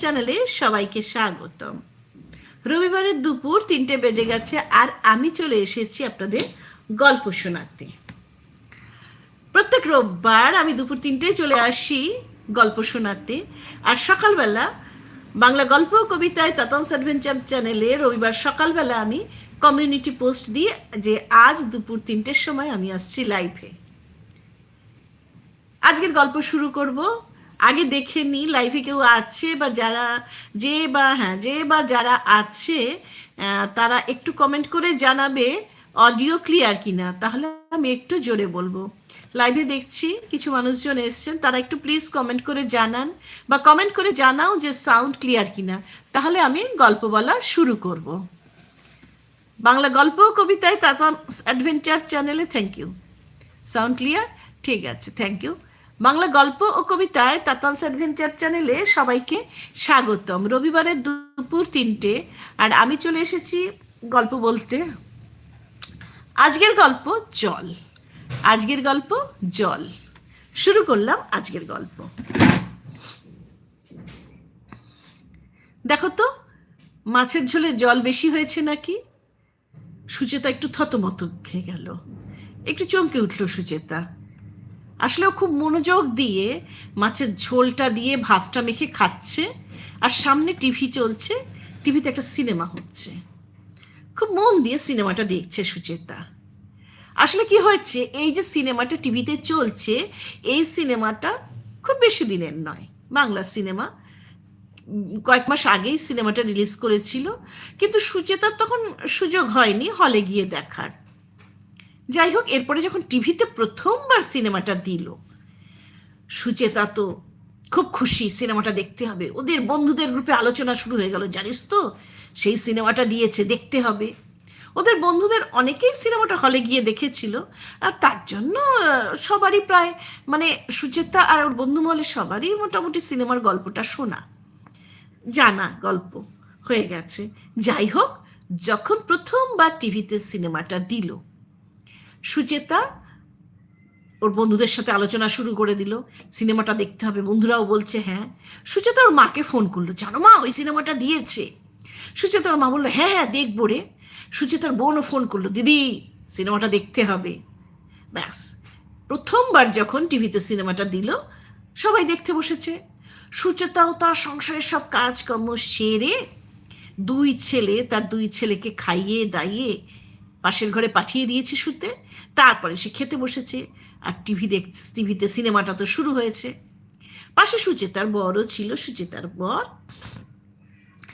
চ্যানেলে সবাইকে স্বাগতম। রবিবারের দুপুর তিনটে বেজে গেছে আর আমি চলে এসেছি আপনাদের গল্প শোনাতে। প্রত্যেক রোববার আমি দুপুর তিনটেয় চলে আসি গল্প শোনাতে আর সকালবেলা বাংলা গল্প কবিতায় তাতাংস অ্যাডভেঞ্চার চ্যানেলে রবিবার সকালবেলা আমি কমিউনিটি পোস্ট দিয়ে যে আজ দুপুর তিনটের সময় আমি আসছি লাইভে। আজকের গল্প শুরু করব আগে দেখে নি লাইভে কেউ আছে বা যারা যে বা হ্যাঁ যে বা যারা আছে তারা একটু কমেন্ট করে জানাবে অডিও ক্লিয়ার কিনা। তাহলে আমি একটু জোরে বলব। লাইভে দেখছি কিছু মানুষজন এসছেন, তারা একটু প্লিজ কমেন্ট করে জানান বা কমেন্ট করে জানাও যে সাউন্ড ক্লিয়ার কিনা। তাহলে আমি গল্প বলা শুরু করব। বাংলা গল্প কবিতায় তাতাম অ্যাডভেঞ্চার চ্যানেলে থ্যাংক ইউ সাউন্ড ক্লিয়ার ঠিক আছে থ্যাংক ইউ বাংলা গল্প ও কবিতায় তাতাংস অ্যাডভেঞ্চার চ্যানেলে সবাইকে স্বাগতম। রবিবারের দুপুর তিনটে, আর আমি চলে এসেছি গল্প বলতে। আজকের গল্প জল। আজকের গল্প জল। শুরু করলাম আজকের গল্প। দেখো তো, মাছের ঝোলে জল বেশি হয়েছে নাকি? সুচেতা একটু থতমত খেয়ে গেল। একটু চমকে উঠল সুচেতা। আসলে ও খুব মনোযোগ দিয়ে মাছের ঝোলটা দিয়ে ভাতটা মেখে খাচ্ছে, আর সামনে টিভি চলছে, টিভিতে একটা সিনেমা হচ্ছে। খুব মন দিয়ে সিনেমাটা দেখছে সুচেতা। আসলে কি হয়েছে, এই যে সিনেমাটা টিভিতে চলছে, এই সিনেমাটা খুব বেশি দিনের নয়। বাংলা সিনেমা, কয়েক মাস আগেই সিনেমাটা রিলিজ করেছিল, কিন্তু সুচেতার তখন সুযোগ হয়নি হলে গিয়ে দেখার। যাই হোক, এরপরে যখন টিভিতে প্রথমবার সিনেমাটা দিল, সুচেতা তো খুব খুশি সিনেমাটা দেখতে হবে। ওদের বন্ধুদের গ্রুপে আলোচনা শুরু হয়ে গেল, জানিস তো? সেই সিনেমাটা দিয়েছে, দেখতে হবে। ওদের বন্ধুদের অনেকেই সিনেমাটা হলে গিয়ে দেখেছিল, আর তার জন্য সবারই প্রায় মানে সুচেতা আর ওর বন্ধু মহলে সবারই মোটামুটি সিনেমার গল্পটা শোনা, জানা গল্প হয়ে গেছে। যাই হোক, যখন প্রথমবার টিভিতে সিনেমাটা দিল সুচেতা ওর বন্ধুদের সাথে আলোচনা শুরু করে দিল। সিনেমাটা দেখতে হবে। বন্ধুরাও বলছে হ্যাঁ। সুচেতা ওর মাকে ফোন করল। জানো মা, ওই সিনেমাটা দিয়েছে। সুচেতা ওর মা বলল হ্যাঁ হ্যাঁ দেখব রে। সুচেতার বোনও ফোন করল, দিদি, সিনেমাটা দেখতে হবে। ব্যাস। প্রথমবার যখন টিভিতে সিনেমাটা দিল, সবাই দেখতে বসেছে। সুচেতাও তার সংসারের সব কাজকর্ম সেরে দুই ছেলে, তার দুই ছেলেকে খাইয়ে দাইয়ে পাশের ঘরে পাঠিয়ে দিয়েছে শুতে, তারপরে সে খেতে বসেছে আর টিভি দেখ, টিভিতে সিনেমাটা তো শুরু হয়েছে। পাশে সুচেতার বরও ছিল, সুচেতার বর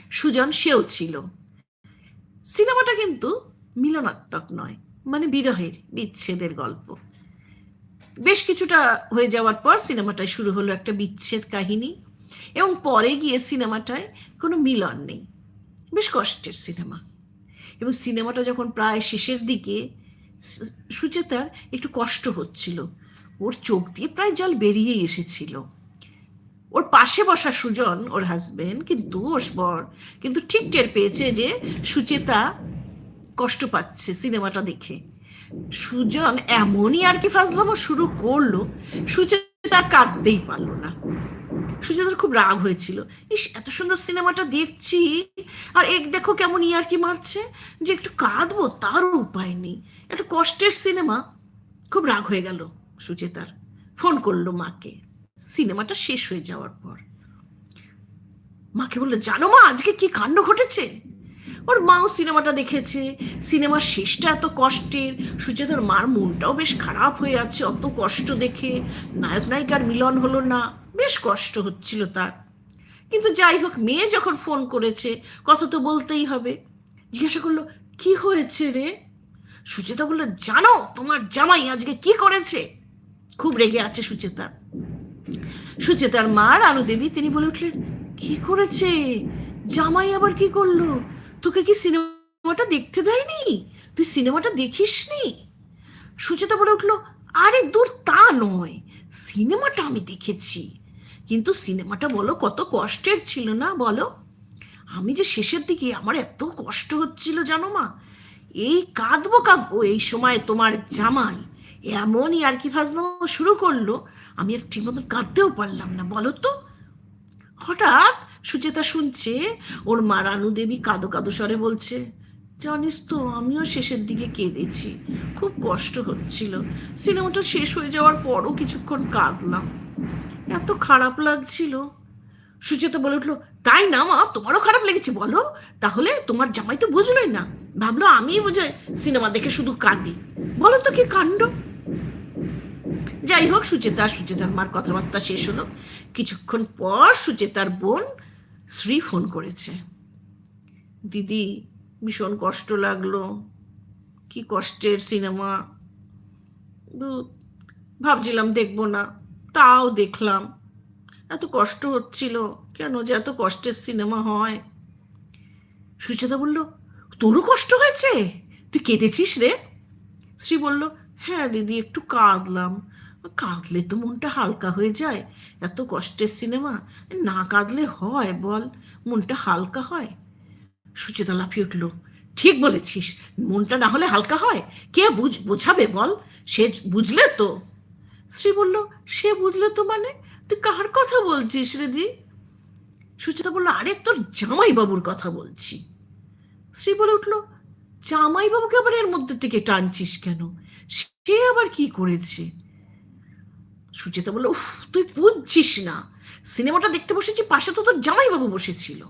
সুজন সেও ছিল। সিনেমাটা কিন্তু মিলনাত্মক নয় মানে বিরহের, বিচ্ছেদের গল্প। বেশ কিছুটা হয়ে যাওয়ার পর সিনেমাটায় শুরু হলো একটা বিচ্ছেদ কাহিনী এবং পরে গিয়ে সিনেমাটায় কোনো মিলন নেই। বেশ কষ্টের সিনেমা। এবং সিনেমাটা যখন প্রায় শেষের দিকে সুচেতার একটু কষ্ট হচ্ছিল। ওর চোখ দিয়ে প্রায় জল বেরিয়ে এসেছিল। ওর পাশে বসা সুজন, ওর হাজবেন্ড কিন্তু ওর বর কিন্তু ঠিক টের পেয়েছে যে সুচেতা কষ্ট পাচ্ছে সিনেমাটা দেখে। সুজন এমনই আর কি ফাজলামো শুরু করল, সুচেতা কাঁদতেই পারল না। সুচেতার খুব রাগ হয়েছিল। ইস, এত সুন্দর সিনেমাটা দেখছি। আর এক দেখো কেমন ইয়ার্কি মারছে যে একটু কাঁদবো, তার উপায় নেই। একটা কষ্টের সিনেমা। খুব রাগ হয়ে গেল সুচেতার ফোন করল মাকে। সিনেমাটা শেষ হয়ে যাওয়ার পর। মাকে বলল, জানো মা, আজকে কি কাণ্ড ঘটেছে? ওর মাও সিনেমাটা দেখেছে। সিনেমার শেষটা এত কষ্টের। সুচেতার মার মনটাও বেশ খারাপ হয়ে যাচ্ছে অত কষ্ট দেখে। নায়ক নায়িকার মিলন হলো না, বেশ কষ্ট হচ্ছিল তার। কিন্তু যাই হোক, মেয়ে যখন ফোন করেছে, কথা তো বলতেই হবে। জিজ্ঞাসা করল, কি হয়েছে রে? সুচেতা বলল, জানো, তোমার জামাই আজকে কি করেছে? খুব রেগে আছে সুচেতা সুচেতার মা রানু দেবী তিনি বলে উঠলেন, কি করেছে? জামাই আবার কি করল? তোকে কি সিনেমাটা দেখতে দেয়নি? তুই সিনেমাটা দেখিসনি? সুচেতা বলে উঠল, আরে দূর তা নয়, সিনেমাটা আমি দেখেছি। কিন্তু সিনেমাটা বলো কত কষ্টের ছিল না বলো? আমি যে শেষের দিকে আমার এত কষ্ট হচ্ছিল জানো মা? এই কাঁদবো কাঁদবো এই সময় তোমার জামাই এমনই আর কি ফাজলামো শুরু করল, আমি আর ঠিক মতন কাঁদতেও পারলাম না, বলো তো। হঠাৎ সুচেতা শুনছে, ওর মা রানু দেবী কাদো কাদো স্বরে বলছে, জানিস তো, আমিও শেষের দিকে কেঁদেছি, খুব কষ্ট হচ্ছিল। সিনেমাটা শেষ হয়ে যাওয়ার পরও কিছুক্ষণ কাঁদলাম। এত খারাপ লাগছিল। সুচেতা বলে উঠল, তাই না মা, তোমারও খারাপ লেগেছে, বলো। তাহলে তোমার জামাই তো বুঝলোই না। ভাবলো আমি বোঝায় সিনেমা দেখে শুধু কাঁদি। বলো তো কি কাণ্ড? যাই হোক, সুচেতা সুচেতার মার কথাবার্তা শেষ হলো। কিছুক্ষণ পর সুচেতার বোন শ্রী ফোন করেছে। দিদি, ভীষণ কষ্ট লাগল। কি কষ্টের সিনেমা। ভাবছিলাম দেখব না, তাও দেখলাম। এত কষ্ট হচ্ছিল, কেন যে এত কষ্টের সিনেমা হয়? সুচেতা বলল, তোরও কষ্ট হয়েছে? তুই কেঁদেছিস রে? শ্রী বলল হ্যাঁ দিদি, একটু কাঁদলাম। কাঁদলে তো মনটা হালকা হয়ে যায়। এত কষ্টের সিনেমা, না কাঁদলে হয় বল, মনটা হালকা হয়। সুচেতা লাফিয়ে উঠল, ঠিক বলেছিস, মনটা না হলে হালকা হয়। কে বুঝ, বোঝাবে বল, সে বুঝলে তো। শ্রী বলল, সে বুঝলে তো মানে? তুই কার কথা বলছিস রে দি? সুচেতা বলল, আরে তোর জামাইবাবুর কথা বলছি। শ্রী বলে উঠল, জামাইবাবুকে আবার এর মধ্যে থেকে টানছিস কেন? সে আবার কি করেছে? সুচেতা বলল তুই বুঝছিস না। সিনেমাটা দেখতে বসেছি, পাশে তো তোর জামাইবাবু বসেছিল।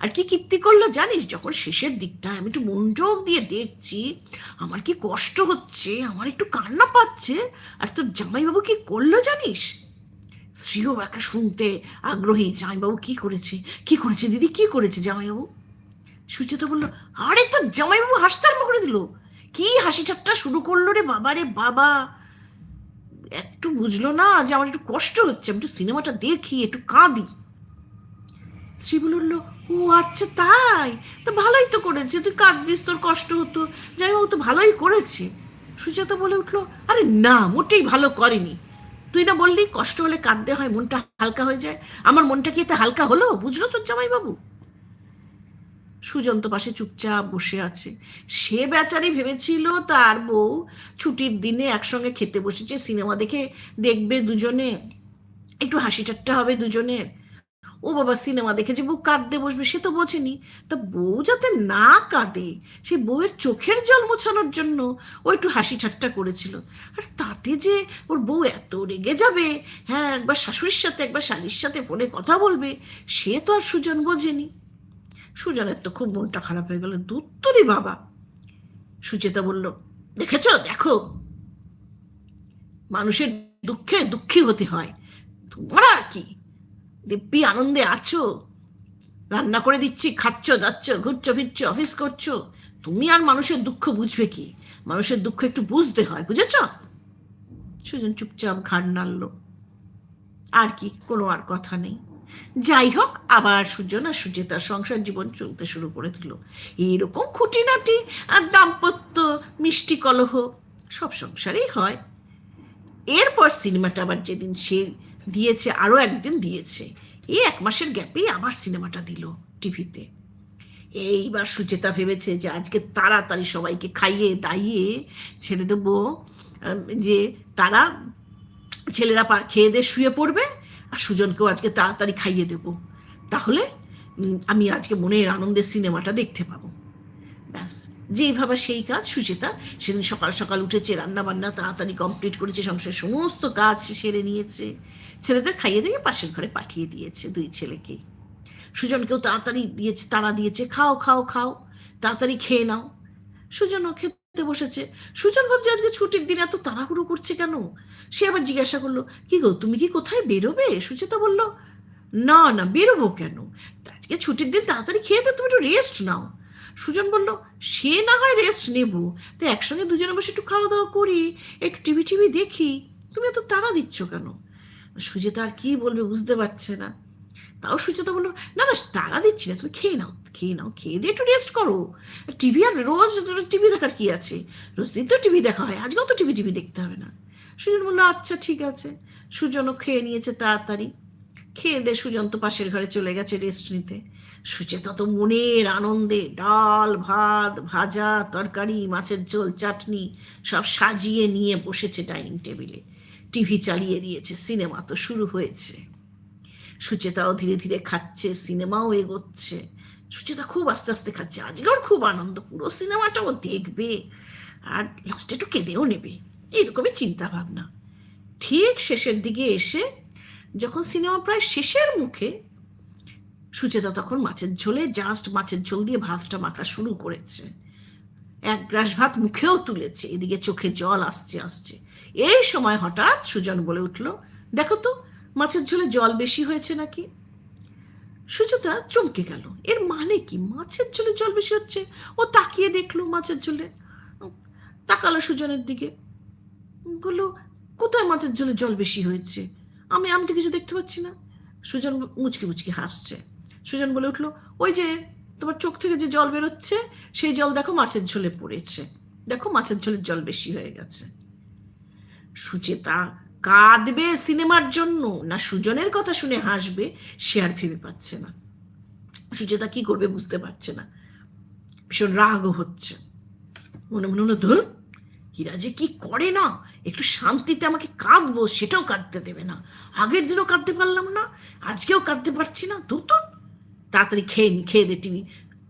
আর কি কীর্তি করল জানিস? যখন শেষের দিকটায় আমি একটু মনোযোগ দিয়ে দেখছি, আমার কি কষ্ট হচ্ছে, আমার একটু কান্না পাচ্ছে, আর তোর জামাইবাবু কি করল জানিস? শ্রীও একটা শুনতে আগ্রহী, জামাইবাবু কি করেছে? কি করেছে? দিদি কি করেছে জামাইবাবু? সুচেতা বলল, আরে, তোর জামাইবাবু হাসতে আরম্ভ করে দিল। কি হাসি ঠাট্টা শুরু করল রে বাবা রে বাবা। একটু বুঝলো না যে আমার একটু কষ্ট হচ্ছে। আমি একটু সিনেমাটা দেখি, একটু কাঁদি। শ্রী বলল, ও আচ্ছা তাই? তো ভালোই তো করেছে। তুই কাঁদদিস তোর কষ্ট হতো। যাই হোক তো ভালোই করেছে। সুজাতা বলে উঠল, আরে না, মোটেই ভালো করেনি। তুই না বললি কষ্ট হলে কাঁদতে হয়, মনটা হালকা হয়ে যায়। আমার মনটা কি এতে হালকা হলো? বুঝলো তোর জামাইবাবু? সুজন্ত পাশে চুপচাপ বসে আছে। সে বেচারি ভেবেছিল তার বউ ছুটির দিনে একসঙ্গে খেতে বসেছে, সিনেমা দেখে দেখবে দুজনে। একটু হাসি ঠাট্টা হবে দুজনের। ও বাবা, সিনেমা দেখে যে বউ কাঁদতে বসবে, সে তো বোঝেনি। তা বউ যাতে না কাঁদে, সে বউয়ের চোখের জল মোছানোর জন্য ও একটু হাসি ঠাট্টা করেছিল। আর তাতে যে ওর বউ এত রেগে যাবে হ্যাঁ একবার শাশুড়ির সাথে, একবার শালির সাথে ফোনে কথা বলবে, সে তো আর সুজন বোঝেনি। সুজনের তো খুব মনটা খারাপ হয়ে গেল। দুত্তরি বাবা। সুচেতা বলল, দেখেছ? দেখো। মানুষের দুঃখে দুঃখী হতে হয়। তোমার কি? দিব্যি আনন্দে আছো। রান্না করে দিচ্ছি, খাচ্ছ, যাচ্ছ, ঘুরছো, ফিরছো, অফিস করছ। তুমি আর মানুষের দুঃখ বুঝবে কি? মানুষের দুঃখ একটু বুঝতে হয়, বুঝেছ? সুজন চুপচাপ ঘাড় নাড়ল। আর কি, কোনো আর কথা নেই। যাই হোক, আবার সুজন আর সুচেতার সংসার জীবন চলতে শুরু করে দিল। এইরকম খুঁটিনাটি আর দাম্পত্য, মিষ্টি কলহ সব সংসারেই হয়। এরপর সিনেমাটা আবার যেদিন সে দিয়েছে, আরও একদিন দিয়েছে। এই এক মাসের গ্যাপেই আবার সিনেমাটা দিল টিভিতে। এইবার সুচেতা ভেবেছে যে আজকে তাড়াতাড়ি সবাইকে খাইয়ে, দাইয়ে ছেড়ে দেবো, যে তারা ছেলেরা খেয়ে দিয়ে শুয়ে পড়বে আর সুজনকেও আজকে তাড়াতাড়ি খাইয়ে দেবো। তাহলে আমি আজকে মনের আনন্দের সিনেমাটা দেখতে পাবো। ব্যাস যেইভাবে সেই কাজ সুচেতা সেদিন সকাল সকাল উঠেছে রান্না বান্না তাড়াতাড়ি কমপ্লিট করেছে, সংসারের সমস্ত কাজ সেরে নিয়েছে। ছেলেদের খাইয়ে দিয়ে পাশের ঘরে পাঠিয়ে দিয়েছে দুই ছেলেকে। সুজনকেও তাড়াতাড়ি দিয়েছে তারা দিয়েছে, খাও খাও খাও, তাড়াতাড়ি খেয়ে নাও। সুজনও খেতে বসেছে। সুজন ভাবছে আজকে ছুটির দিন, এত তাড়াহুড়ো করছে কেন? সে আবার জিজ্ঞাসা করল, কি গো, তুমি কি কোথায় বেরোবে? সুচেতা বলল, না না, বেরোবো কেন? আজকে ছুটির দিন, তাড়াতাড়ি খেয়ে তুমি একটু রেস্ট নাও। সুজন বলল, সে না হয় রেস্ট নেব। তো একসঙ্গে দুজনে বসে একটু খাওয়া দাওয়া করি, একটু টিভি টিভি দেখি। তুমি এত তাড়া দিচ্ছ কেন? সুজেতা আর কি বলবে বুঝতে পারছে না। তাও সুচেতা বলল, না না, তারা দিচ্ছি না, তুমি খেয়ে নাও খেয়ে নাও, খেয়ে দিয়ে একটু রেস্ট করো। টিভি আর রোজ টিভি দেখার কি আছে? রোজ দিন তো টিভি দেখা হয়, আজকেও তো টিভি টিভি দেখতে হবে না। সুজন বলল আচ্ছা ঠিক আছে। সুজনও খেয়ে নিয়েছে তাড়াতাড়ি। খেয়ে দিয়ে সুজন তো পাশের ঘরে চলে গেছে রেস্ট নিতে। সুচেতা তো মনের আনন্দে, ডাল, ভাত, ভাজা, তরকারি, মাছের ঝোল, চাটনি সব সাজিয়ে নিয়ে বসেছে ডাইনিং টেবিলে। টিভি চালিয়ে দিয়েছে, সিনেমা তো শুরু হয়েছে। সুচেতাও ধীরে ধীরে খাচ্ছে, সিনেমাও এগোচ্ছে। সুচেতা খুব আস্তে আস্তে খাচ্ছে, আজকে ওর খুব আনন্দ, পুরো সিনেমাটাও দেখবে। আর লাস্টে একটু কেঁদেও নেবে এইরকমই চিন্তা ভাবনা ঠিক শেষের দিকে এসে যখন সিনেমা প্রায় শেষের মুখে, সুচেতা তখন মাছের ঝোলে জাস্ট মাছের ঝোল দিয়ে ভাতটা মাখা শুরু করেছে। এক গ্রাস ভাত মুখেও তুলেছে, এদিকে চোখে জল আসছে আসছে। এই সময় হঠাৎ সুজন বলে উঠল, দেখো তো মাছের ঝোলে জল বেশি হয়েছে নাকি? সুচেতা চমকে গেল। এর মানে কি? মাছের ঝোলে জল বেশি হচ্ছে? ও তাকিয়ে দেখল মাছের ঝোলে। তাকালো সুজনের দিকে। বলল, কোথায় মাছের ঝোলে জল বেশি হয়েছে? আমি আমি তো কিছু দেখতে পাচ্ছি না। সুজন মুচকি মুচকি হাসছে। সুজন বলে উঠল, ওই যে, তোমার চোখ থেকে যে জল বেরোচ্ছে, সেই জল দেখো মাছের ঝোলে পড়েছে। দেখো মাছের ঝোলের জল বেশি হয়ে গেছে। সুচেতা কাঁদবে সিনেমার জন্য? না সুজনের কথা শুনে হাসবে? সে আর ভেবে পাচ্ছে না। সুচেতা কি করবে বুঝতে পারছে না। ভীষণ রাগও হচ্ছে। মনে মনে হলো ধর, হীরা যে কি করে না? একটু শান্তিতে আমাকে কাঁদবো, সেটাও কাঁদতে দেবে না। আগের দিনও কাঁদতে পারলাম না, আজকেও কাঁদতে পারছি না। দূর তো তাড়াতাড়ি খেয়ে নি, খেয়ে দে টিভি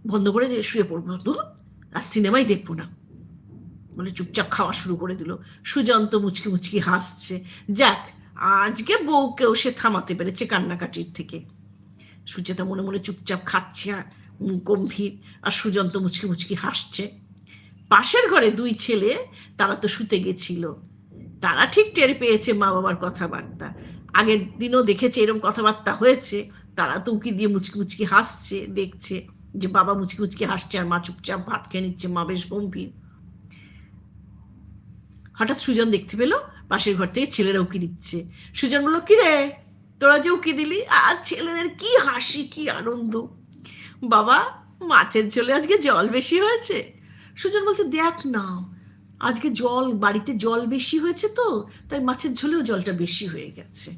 বন্ধ করে দিয়ে শুয়ে পড়ব। দূর আর সিনেমাই দেখব না। বলে চুপচাপ খাওয়া শুরু করে দিল। সুজন্ত মুচকি মুচকি হাসছে। যাক, আজকে বউকেও সে থামাতে পেরেছে কান্নাকাটির থেকে। সুচেতা মনে মনে চুপচাপ খাচ্ছে আর গম্ভীর, আর সুজন্ত মুচকি মুচকি হাসছে। পাশের ঘরে দুই ছেলে, তারা তো শুতে গেছিল। তারা ঠিক টের পেয়েছে মা বাবার কথাবার্তা। আগের দিনও দেখেছে এরকম কথাবার্তা হয়েছে। তারা তো উকি দিয়ে মুচকি মুচকি হাসছে, দেখছে যে বাবা মুচকি মুচকি হাসছে আর মা চুপচাপ ভাত খেয়ে নিচ্ছে, মা বেশ গম্ভীর। হঠাৎ সুজন দেখতে পেল, পাশের ঘর থেকে ছেলেরা উকি দিচ্ছে। সুজন বলল কি রে তোরা যে উকি দিলি আর ছেলেদের কি হাসি, কি আনন্দ। বাবা, মাছের ঝোলে আজকে জল বেশি হয়েছে। সুজন বলছে, দেখ না, আজকে জল, বাড়িতে জল বেশি হয়েছে তো, তাই মাছের ঝোলেও জলটা বেশি হয়ে গেছে।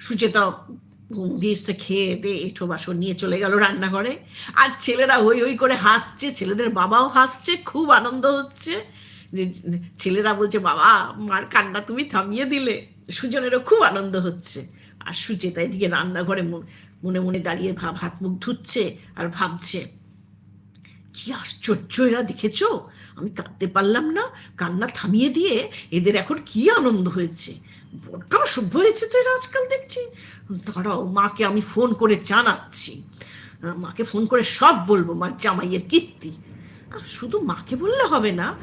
সুচেতা গম্ভীরসে খেয়ে দে, এঠো বাসন নিয়ে চলে গেল রান্নাঘরে। আর ছেলেরা হই হই করে হাসছে, ছেলেদের বাবাও হাসছে, খুব আনন্দ হচ্ছে। যে ছেলেরা বলছে, বাবা, মার কান্না তুমি থামিয়ে দিলে। সুজনেরও খুব আনন্দ হচ্ছে। আর সুচেতা এদিকে রান্নাঘরে মনে মনে দাঁড়িয়ে ভাব, হাত মুখ ধুচ্ছে আর ভাবছে, কি আশ্চর্য এরা, দেখেছ? আমি কাঁদতে পারলাম না, কান্না থামিয়ে দিয়ে এদের এখন কি আনন্দ হয়েছে? বড্ড অসভ্য হয়েছে তো এরা আজকাল, দেখছি। দাঁড়াও, মাকে আমি ফোন করে জানাচ্ছি। মাকে ফোন করে সব বলব, মার জামাইয়ের কীর্তি। শুধু মাকে বললে হবে না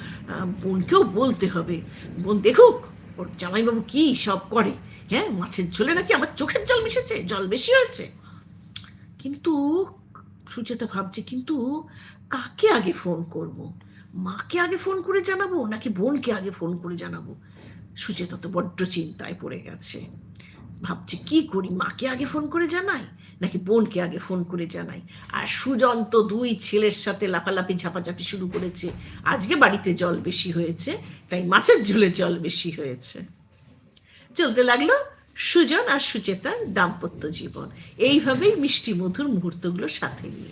বোনকেও বলতে হবে। বোন দেখুক, ওর জামাইবাবু কি সব করে হ্যাঁ? মাছের ঝোলে নাকি আমার চোখের জল মিশেছে, জল বেশি হয়েছে। কিন্তু সুচেতা ভাবছে, কিন্তু কাকে আগে ফোন করব। মাকে আগে ফোন করে জানাব, নাকি বোনকে আগে ফোন করে জানাব? সুচেতা তো বড্ড চিন্তায় পড়ে গেছে। ভাবছে, কি করি, মাকে আগে ফোন করে জানাই? নাকি বোনকে আগে ফোন করে জানাই। আর সুজন তো দুই ছেলের সাথে লাফালাফি, ঝাপাঝাপি শুরু করেছে। আজকে বাড়িতে জল বেশি হয়েছে, তাই মাছের ঝোলে জল বেশি হয়েছে। চলতে লাগল সুজন আর সুচেতার দাম্পত্য জীবন। এইভাবেই মিষ্টি মধুর মুহূর্তগুলো সাথে নিয়ে।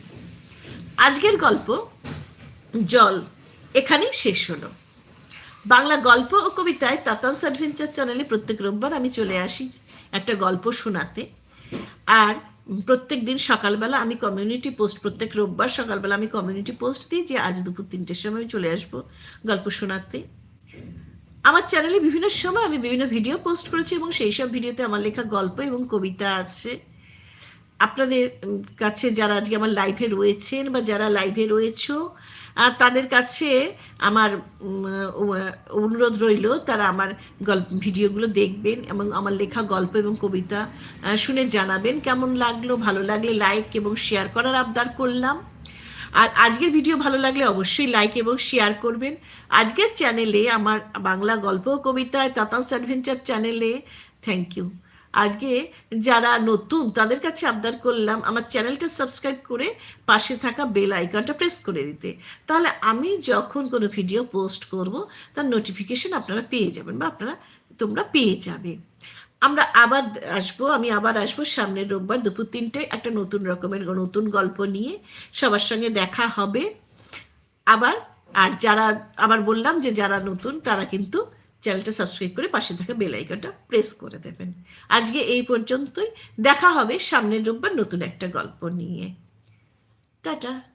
আজকের গল্প, জল, এখানেই শেষ হলো। বাংলা গল্প ও কবিতায় তাতান্স অ্যাডভেঞ্চার চ্যানেলে প্রত্যেক রোববার আমি চলে আসি একটা গল্প শোনাতে। আর প্রত্যেক দিন সকালবেলা আমি কমিউনিটি পোস্ট প্রত্যেক রোববার সকালবেলা আমি কমিউনিটি পোস্ট দিই যে আজ দুপুর তিনটের সময় আমি চলে আসব গল্প শোনাতে। আমার চ্যানেলে বিভিন্ন সময় আমি বিভিন্ন ভিডিও পোস্ট করেছি এবং সেই সব ভিডিওতে আমার লেখা গল্প এবং কবিতা আছে। আপনাদের কাছে যারা আজকে আমার লাইভে রয়েছেন বা যারা লাইভে রয়েছো তাদের কাছে আমার অনুরোধ রইল, তারা আমার গল্প, ভিডিওগুলো দেখবেন এবং আমার লেখা গল্প এবং কবিতা শুনে জানাবেন কেমন লাগল, ভালো লাগলে লাইক এবং শেয়ার করার আবদার করলাম। আর আজকের ভিডিও ভালো লাগলে অবশ্যই লাইক এবং শেয়ার করবেন। আজকের চ্যানেলে আমার বাংলা গল্প কবিতায় তাতান্স অ্যাডভেঞ্চার চ্যানেলে, থ্যাংক ইউ। আজকে যারা নতুন, তাদের কাছে আবদার করলাম আমার চ্যানেলটা সাবস্ক্রাইব করে পাশে থাকা বেল আইকনটা প্রেস করে দিতে। তাহলে আমি যখন কোনো ভিডিও পোস্ট করব, তার নোটিফিকেশন আপনারা পেয়ে যাবেন বা আপনারা, তোমরা পেয়ে যাবে। আমরা আবার আসব, আমি আবার আসব সামনের রোববার দুপুর তিনটে একটা নতুন রকমের নতুন গল্প নিয়ে। সবার সঙ্গে দেখা হবে। আবার, আর যারা, আবার বললাম যে যারা নতুন, তারা কিন্তু চ্যানেলটা সাবস্ক্রাইব করে পাশে থাকা বেল আইকনটা প্রেস করে দেবেন। আজকে এই পর্যন্তই। দেখা হবে সামনের রোববার নতুন একটা গল্প নিয়ে। টাটা।